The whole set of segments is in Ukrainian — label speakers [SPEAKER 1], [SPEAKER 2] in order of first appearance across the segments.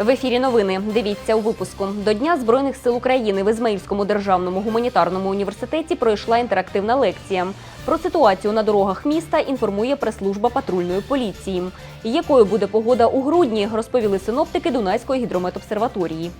[SPEAKER 1] В ефірі новини. Дивіться у випуску. До Дня Збройних сил України в Ізмаїльському державному гуманітарному університеті пройшла інтерактивна лекція. Про ситуацію на дорогах міста інформує прес-служба патрульної поліції. Якою буде погода у грудні, розповіли синоптики Дунайської гідрометобсерваторії.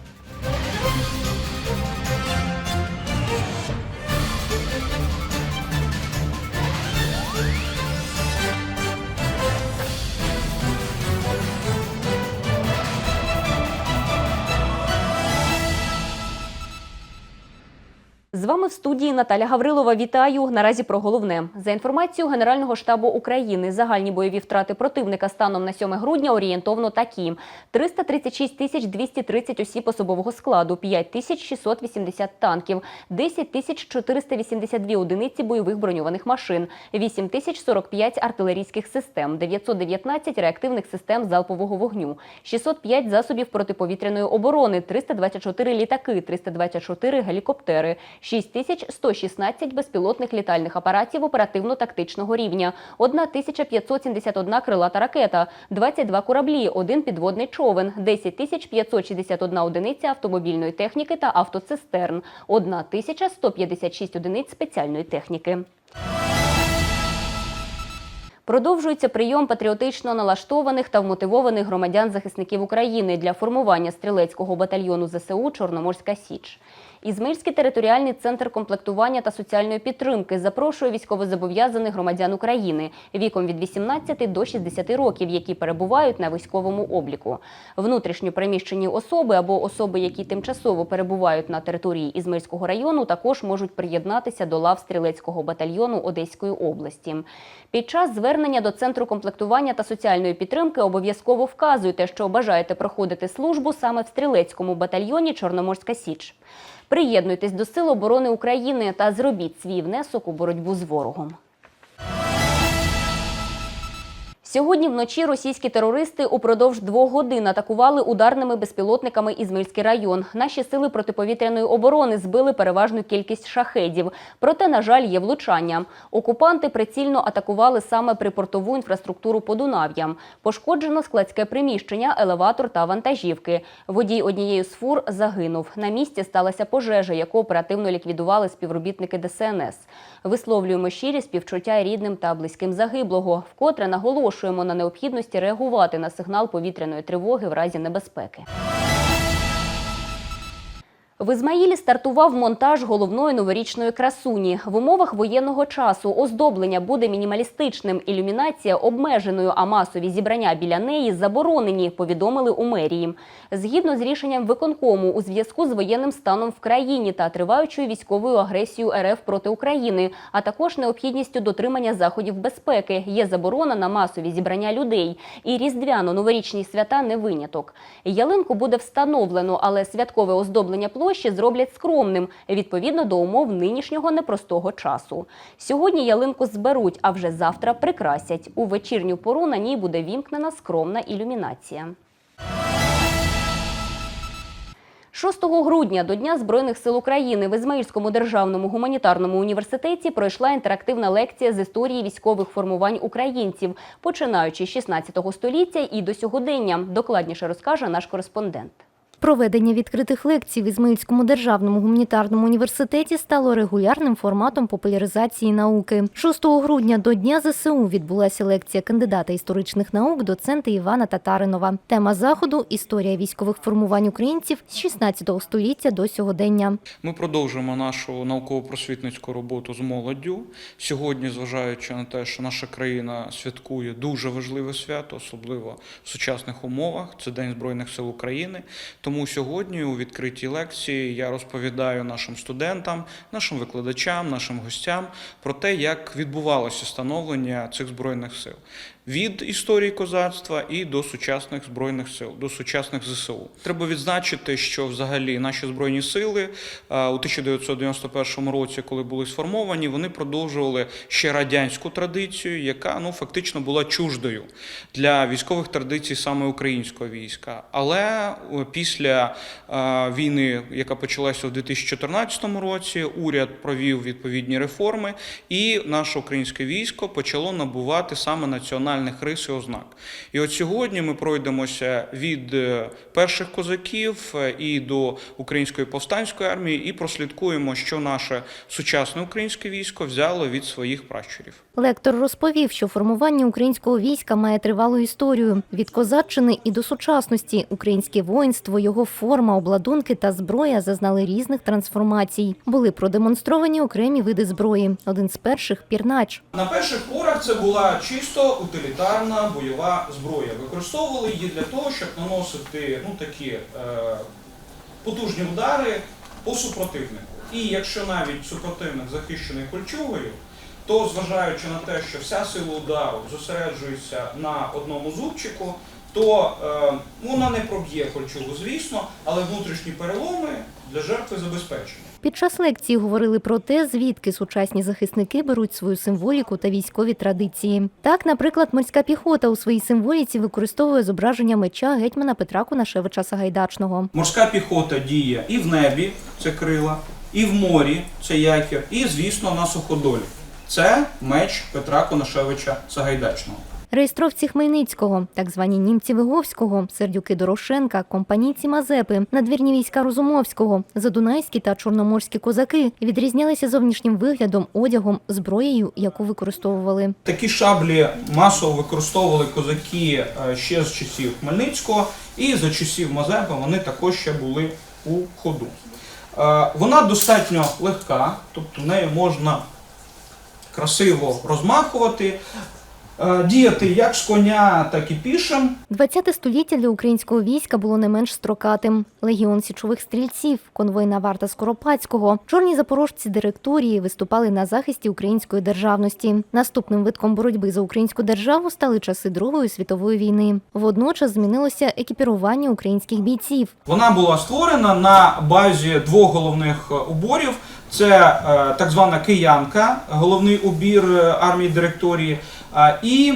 [SPEAKER 1] З вами в студії Наталя Гаврилова. Вітаю. Наразі про головне. За інформацією Генерального штабу України, загальні бойові втрати противника станом на 7 грудня орієнтовно такі: 336 тисяч 230 осіб особового складу, 5 тисяч 680 танків, 10 тисяч 482 одиниці бойових броньованих машин, 8 тисяч 45 артилерійських систем, 919 реактивних систем залпового вогню, 605 засобів протиповітряної оборони, 324 літаки, 324 гелікоптери, 6116 безпілотних літальних апаратів оперативно-тактичного рівня, 1571 крилата ракета, 22 кораблі, один підводний човен, 10561 одиниця автомобільної техніки та автоцистерн, 1156 одиниць спеціальної техніки. Продовжується прийом патріотично налаштованих та вмотивованих громадян-захисників України для формування стрілецького батальйону ЗСУ Чорноморська Січ. Ізмаїльський територіальний центр комплектування та соціальної підтримки запрошує військовозобов'язаних громадян України віком від 18 до 60 років, які перебувають на військовому обліку. Внутрішньо переміщені особи або особи, які тимчасово перебувають на території Ізмаїльського району, також можуть приєднатися до лав стрілецького батальйону Одеської області. Під час звернення до центру комплектування та соціальної підтримки обов'язково вказуйте, що бажаєте проходити службу саме в стрілецькому батальйоні Чорноморська Січ. Приєднуйтесь до Сил оборони України та зробіть свій внесок у боротьбу з ворогом. Сьогодні вночі російські терористи упродовж двох годин атакували ударними безпілотниками Ізмаїльський район. Наші сили протиповітряної оборони збили переважну кількість шахедів. Проте, на жаль, є влучання. Окупанти прицільно атакували саме припортову інфраструктуру Подунав'я. Пошкоджено складське приміщення, елеватор та вантажівки. Водій однієї з фур загинув. На місці сталася пожежа, яку оперативно ліквідували співробітники ДСНС. Висловлюємо щирі співчуття рідним та близьким загиблого. Вкотре наголошуємо на необхідності реагувати на сигнал повітряної тривоги в разі небезпеки. В Ізмаїлі стартував монтаж головної новорічної красуні. В умовах воєнного часу оздоблення буде мінімалістичним, ілюмінація обмеженою, а масові зібрання біля неї заборонені, повідомили у мерії. Згідно з рішенням виконкому, у зв'язку з воєнним станом в країні та триваючою військовою агресією РФ проти України, а також необхідністю дотримання заходів безпеки, є заборона на масові зібрання людей. І різдвяно-новорічні свята не виняток. Ялинку буде встановлено, але святкове оздоблення площі зроблять скромним, відповідно до умов нинішнього непростого часу. Сьогодні ялинку зберуть, а вже завтра прикрасять. У вечірню пору на ній буде вімкнена скромна ілюмінація. 6 грудня до Дня Збройних сил України в Ізмаїльському державному гуманітарному університеті пройшла інтерактивна лекція з історії військових формувань українців, починаючи з 16 століття і до сьогодення. Докладніше розкаже наш кореспондент.
[SPEAKER 2] Проведення відкритих лекцій в Ізмаїльському державному гуманітарному університеті стало регулярним форматом популяризації науки. 6 грудня до Дня ЗСУ відбулася лекція кандидата історичних наук доцента Івана Татаринова. Тема заходу історія військових формувань українців з 16 століття до сьогодення.
[SPEAKER 3] Ми продовжуємо нашу науково-просвітницьку роботу з молоддю. Сьогодні, зважаючи на те, що наша країна святкує дуже важливе свято, особливо в сучасних умовах, це День Збройних сил України. Тому сьогодні у відкритій лекції я розповідаю нашим студентам, нашим викладачам, нашим гостям про те, як відбувалося становлення цих збройних сил. Від історії козацтва і до сучасних збройних сил, до сучасних ЗСУ. Треба відзначити, що взагалі наші збройні сили у 1991 році, коли були сформовані, вони продовжували ще радянську традицію, яка ну фактично була чуждою для військових традицій саме українського війська. Але після війни, яка почалася у 2014 році, уряд провів відповідні реформи, і наше українське військо почало набувати саме національної національних рис і ознак. І от сьогодні ми пройдемося від е, перших козаків е, і до української повстанської армії, і прослідкуємо, що наше сучасне українське військо взяло від своїх пращурів.
[SPEAKER 2] Лектор розповів, що формування українського війська має тривалу історію від козаччини і до сучасності. Українське воїнство, його форма, обладунки та зброя зазнали різних трансформацій. Були продемонстровані окремі види зброї. Один з перших пірнач.
[SPEAKER 3] На перших порах це була чисто утилітарна бойова зброя. Використовували її для того, щоб наносити ну, такі е, потужні удари по супротивнику. І якщо навіть супротивник захищений кольчугою, то зважаючи на те, що вся сила удару зосереджується на одному зубчику, то е, вона не проб'є кольчугу, звісно, але внутрішні переломи для жертви забезпечені.
[SPEAKER 2] Під час лекції говорили про те, звідки сучасні захисники беруть свою символіку та військові традиції. Так, наприклад, морська піхота у своїй символіці використовує зображення меча гетьмана Петра Кунашевича Сагайдачного.
[SPEAKER 3] Морська піхота діє і в небі, це крила, і в морі це якір, і, звісно, на суходолі. Це меч Петра Конашевича Сагайдачного.
[SPEAKER 2] Реєстровці Хмельницького, так звані німці Виговського, сердюки Дорошенка, компанійці Мазепи, надвірні війська Розумовського, задунайські та чорноморські козаки відрізнялися зовнішнім виглядом, одягом, зброєю, яку використовували.
[SPEAKER 3] Такі шаблі масово використовували козаки е, ще з часів Хмельницького, і за часів Мазепи вони також ще були у ходу. Е, Вона достатньо легка, тобто нею можна красиво розмахувати, діяти як з коня, так і пішим.
[SPEAKER 2] 20 століття для українського війська було не менш строкатим. Легіон січових стрільців, конвойна варта Скоропадського, чорні запорожці директорії виступали на захисті української державності. Наступним витком боротьби за українську державу стали часи Другої світової війни. Водночас змінилося екіпірування українських бійців.
[SPEAKER 3] Вона була створена на базі двох головних е, уборів. Це е, так звана киянка, головний убір е, армії директорії, і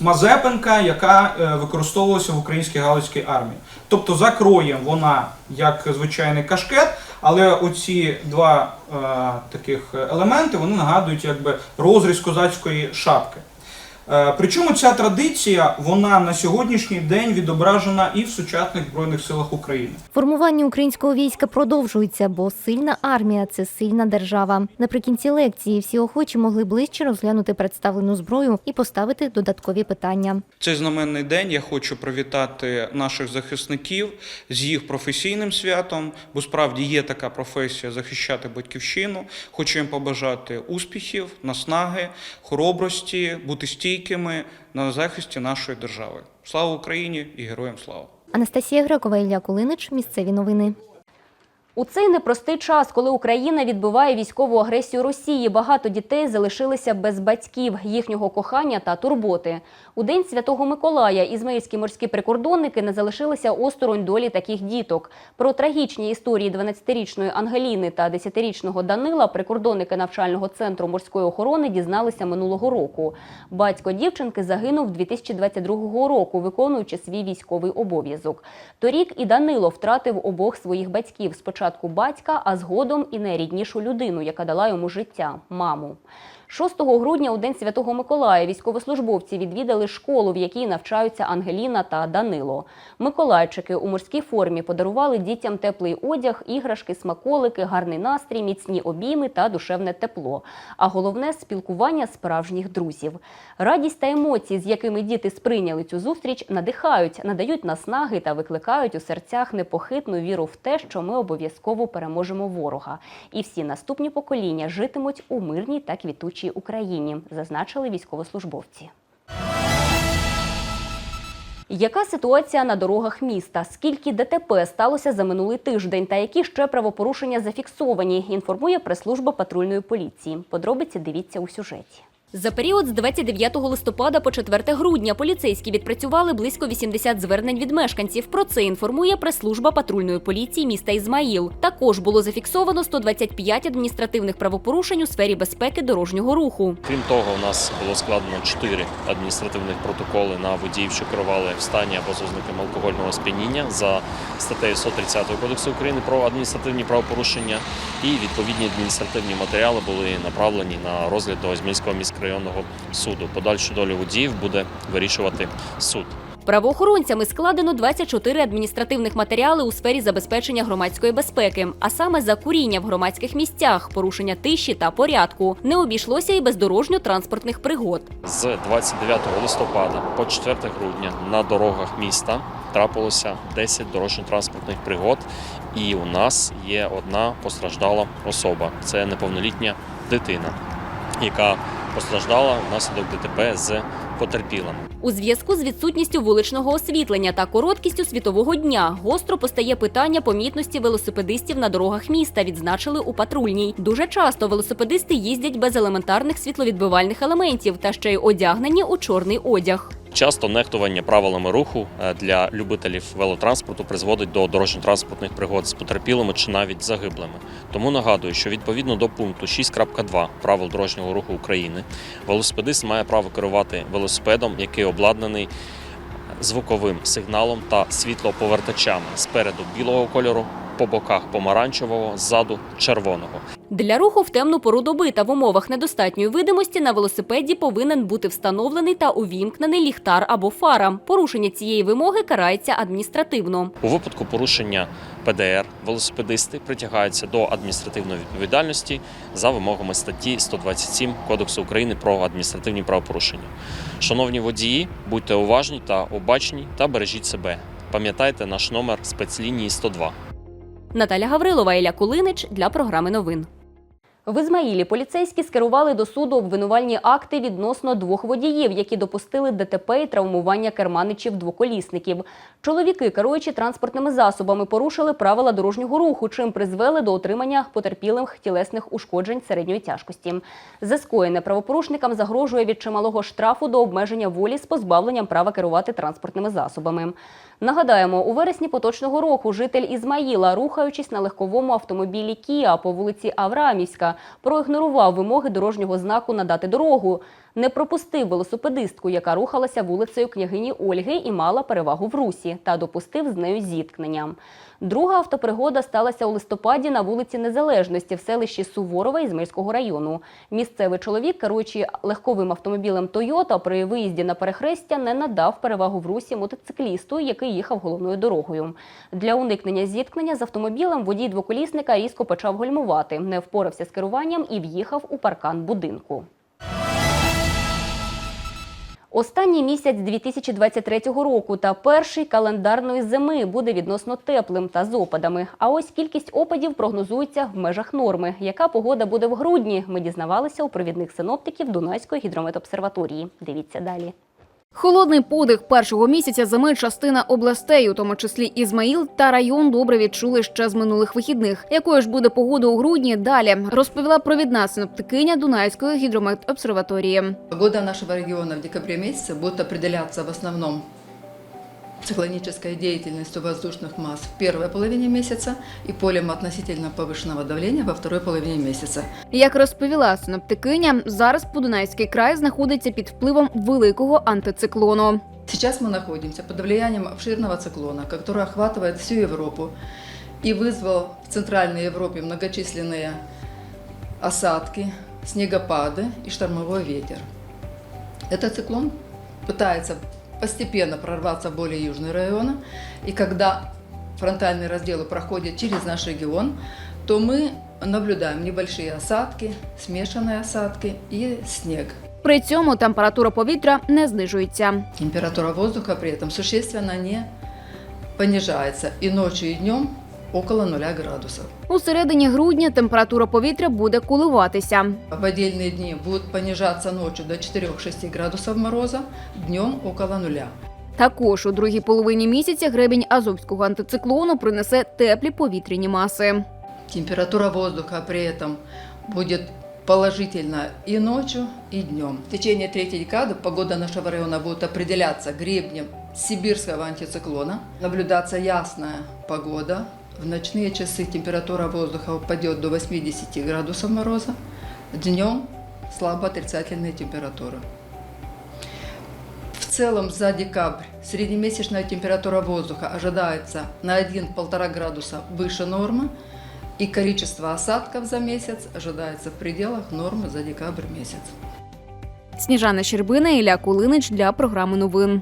[SPEAKER 3] Мазепинка, яка е, використовувалася в українській галицькій армії. Тобто за кроєм вона як звичайний кашкет, але оці два таких елементи вони нагадують якби розріз козацької шапки. Е, Причому ця традиція вона на сьогоднішній день відображена і в сучасних збройних силах України.
[SPEAKER 2] Формування українського війська продовжується, бо сильна армія це сильна держава. Наприкінці лекції всі охочі могли ближче розглянути представлену зброю і поставити додаткові питання.
[SPEAKER 3] Цей знаменний день я хочу привітати наших захисників з їх професійним святом, бо справді є така професія захищати батьківщину. Хочу їм побажати успіхів, наснаги, хоробрості, бути стійкими на захисті нашої держави. Слава Україні і героям слава!
[SPEAKER 2] Анастасія Грекова, Ілля Кулинич. Місцеві новини.
[SPEAKER 1] У цей непростий час, коли Україна відбиває військову агресію Росії, багато дітей залишилися без батьків, їхнього кохання та турботи. У день Святого Миколая ізмаїльські морські прикордонники не залишилися осторонь долі таких діток. Про трагічні історії 12-річної Ангеліни та 10-річного Данила прикордонники навчального центру морської охорони дізналися минулого року. Батько дівчинки загинув 2022 року, виконуючи свій військовий обов'язок. Торік і Данило втратив обох своїх батьків. Спочатку батька, а згодом і найріднішу людину, яка дала йому життя маму. 6 грудня у День Святого Миколая військовослужбовці відвідали школу, в якій навчаються Ангеліна та Данило. Миколайчики у морській формі подарували дітям теплий одяг, іграшки, смаколики, гарний настрій, міцні обійми та душевне тепло. А головне спілкування справжніх друзів. Радість та емоції, з якими діти сприйняли цю зустріч, надихають, надають наснаги та викликають у серцях непохитну віру в те, що ми обов'язково переможемо ворога. І всі наступні покоління житимуть у мирній та квітучій Україні, зазначили військовослужбовці. Яка ситуація на дорогах міста? Скільки ДТП сталося за минулий тиждень та які ще правопорушення зафіксовані? Інформує прес-служба патрульної поліції. Подробиці дивіться у сюжеті. За період з 29 листопада по 4 грудня поліцейські відпрацювали близько 80 звернень від мешканців. Про це інформує прес-служба патрульної поліції міста Ізмаїл. Також було зафіксовано 125 адміністративних правопорушень у сфері безпеки дорожнього руху.
[SPEAKER 4] Крім того, у нас було складено чотири адміністративних протоколи на водіїв, що керували в стані або з ознаками алкогольного сп'яніння за статтею 130 Кодексу України про адміністративні правопорушення. І відповідні адміністративні матеріали були направлені на розгляд до Ізмільського міського міськрайонного суду. Подальшу долю водіїв буде вирішувати суд.
[SPEAKER 1] Правоохоронцями складено 24 адміністративних матеріали у сфері забезпечення громадської безпеки, а саме за куріння в громадських місцях, порушення тиші та порядку. Не обійшлося і без дорожньо-транспортних пригод.
[SPEAKER 4] З 29 листопада по 4 грудня на дорогах міста трапилося 10 дорожньо-транспортних пригод, і у нас є одна постраждала особа. Це неповнолітня дитина, яка постраждала внаслідок ДТП з потерпілим.
[SPEAKER 1] У зв'язку з відсутністю вуличного освітлення та короткістю світового дня гостро постає питання помітності велосипедистів на дорогах міста. Відзначили у патрульній. Дуже часто велосипедисти їздять без елементарних світловідбивальних елементів та ще й одягнені у чорний одяг.
[SPEAKER 4] Часто нехтування правилами руху е, для любителів велотранспорту призводить до дорожньо-транспортних пригод з потерпілими чи навіть загиблими. Тому нагадую, що відповідно до пункту 6.2 правил дорожнього руху України велосипедист має право керувати велосипедом, який обладнаний звуковим сигналом та світлоповертачами спереду білого кольору, по боках помаранчевого, ззаду червоного.
[SPEAKER 1] Для руху в темну пору доби та в умовах недостатньої видимості на велосипеді повинен бути встановлений та увімкнений ліхтар або фара. Порушення цієї вимоги карається адміністративно.
[SPEAKER 4] У випадку порушення ПДР велосипедисти притягаються до адміністративної відповідальності за вимогами статті 127 Кодексу України про адміністративні правопорушення. Шановні водії, будьте уважні та обачні та бережіть себе. Пам'ятайте наш номер спецлінії 102.
[SPEAKER 1] Наталя Гаврилова, Ілля Кулинич для програми новин. В Ізмаїлі поліцейські скерували до суду обвинувальні акти відносно двох водіїв, які допустили ДТП і травмування керманичів-двоколісників. Чоловіки, керуючи транспортними засобами, порушили правила дорожнього руху, чим призвели до отримання потерпілим тілесних ушкоджень середньої тяжкості. За скоєне правопорушникам загрожує від чималого штрафу до обмеження волі з позбавленням права керувати транспортними засобами. Нагадаємо, у вересні поточного року житель Ізмаїла, рухаючись на легковому автомобілі Кіа по вулиці Авраамівська, проігнорував вимоги дорожнього знаку надати дорогу. Не пропустив велосипедистку, яка рухалася вулицею княгині Ольги і мала перевагу в русі, та допустив з нею зіткнення. Друга автопригода сталася у листопаді на вулиці Незалежності в селищі Суворова Ізмаїльського району. Місцевий чоловік, керуючи легковим автомобілем Тойота, при виїзді на перехрестя не надав перевагу в русі мотоциклісту, який їхав головною дорогою. Для уникнення зіткнення з автомобілем водій двоколісника різко почав гальмувати, не впорався з керуванням і в'їхав у паркан будинку. Останній місяць 2023 року та перший календарної зими буде відносно теплим та з опадами. А ось кількість опадів прогнозується в межах норми. Яка погода буде в грудні? Ми дізнавалися у провідних синоптиків Дунайської гідрометобсерваторії. Дивіться далі.
[SPEAKER 5] Холодний подих першого місяця зими частина областей, у тому числі Ізмаїл та район, добре відчули ще з минулих вихідних. Якою ж буде погода у грудні? Далі розповіла провідна синоптикиня Дунайської гідрометобсерваторії.
[SPEAKER 6] Погода нашого регіону в декабрі місяці буде определятися в основном циклонической деятельностью воздушных масс в первой половине месяца и полем относительно повышенного давления во второй половине месяца.
[SPEAKER 5] Як розповіла синоптикиня, зараз Подунайський край знаходиться під впливом великого антициклону.
[SPEAKER 6] Сейчас мы находимся под влиянием обширного циклона, который охватывает всю Европу и вызвал в Центральной Европе многочисленные осадки, снегопады и штормовой ветер. Этот циклон пытается постепенно прорваться в более южные районы, и когда фронтальные разделы проходят через наш регион, то мы наблюдаем небольшие осадки, смешанные осадки и снег.
[SPEAKER 5] При цьому температура повітря не знижується.
[SPEAKER 6] Температура воздуха при этом существенно не понижается и ночью, и днем около 0 градусов.
[SPEAKER 5] У середині грудня температура повітря буде коливатися.
[SPEAKER 6] В отдельные дни будут понижаться ночью до 4-6 градусов мороза, днем около нуля.
[SPEAKER 5] Також у другій половині місяця гребінь азовського антициклону принесе теплі повітряні маси.
[SPEAKER 6] Температура воздуха при этом будет положительна и ночью, и днем. В течение третьей декады погода нашего района будет определяться гребнем сибирского антициклона. Наблюдаться ясная погода. В ночные часы температура воздуха упадет до 80 градусов мороза. Днем слабо отрицательные температуры. В целом за декабрь среднемесячная температура воздуха ожидается на 1-1,5 градуса выше нормы, и количество осадков за месяц ожидается в пределах нормы за декабрь месяц.
[SPEAKER 5] Сніжана Щербина, Ілля Кулинич для програми новин.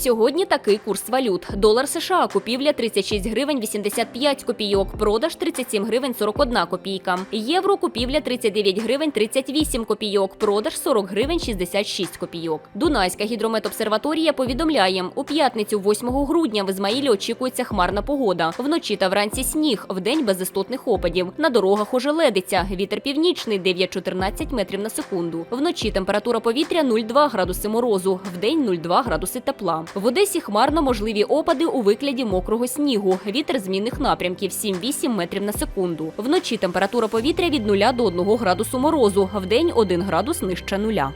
[SPEAKER 1] Сьогодні такий курс валют. Долар США купівля 36 гривень 85 копійок, продаж 37 гривень 41 копійка. Євро купівля 39 гривень 38 копійок, продаж 40 гривень 66 копійок. Дунайська гідрометобсерваторія повідомляє, у п'ятницю 8 грудня в Ізмаїлі очікується хмарна погода. Вночі та вранці сніг, вдень без істотних опадів. На дорогах ожеледиться. Вітер північний 9-14 метрів на секунду. Вночі температура повітря 0,2 градуси морозу, вдень 0,2 градуси тепла. В Одесі хмарно можливі опади у викладі мокрого снігу. Вітер змінних напрямків 7-8 метрів на секунду. Вночі температура повітря від 0 до 1 градусу морозу, вдень 1 градус нижче нуля.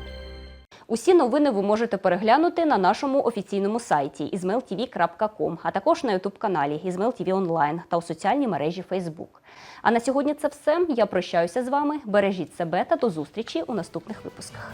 [SPEAKER 1] Усі новини ви можете переглянути на нашому офіційному сайті izmailtv.com, а також на ютуб-каналі IzmailTV Online та у соціальній мережі Facebook. А на сьогодні це все. Я прощаюся з вами. Бережіть себе та до зустрічі у наступних випусках.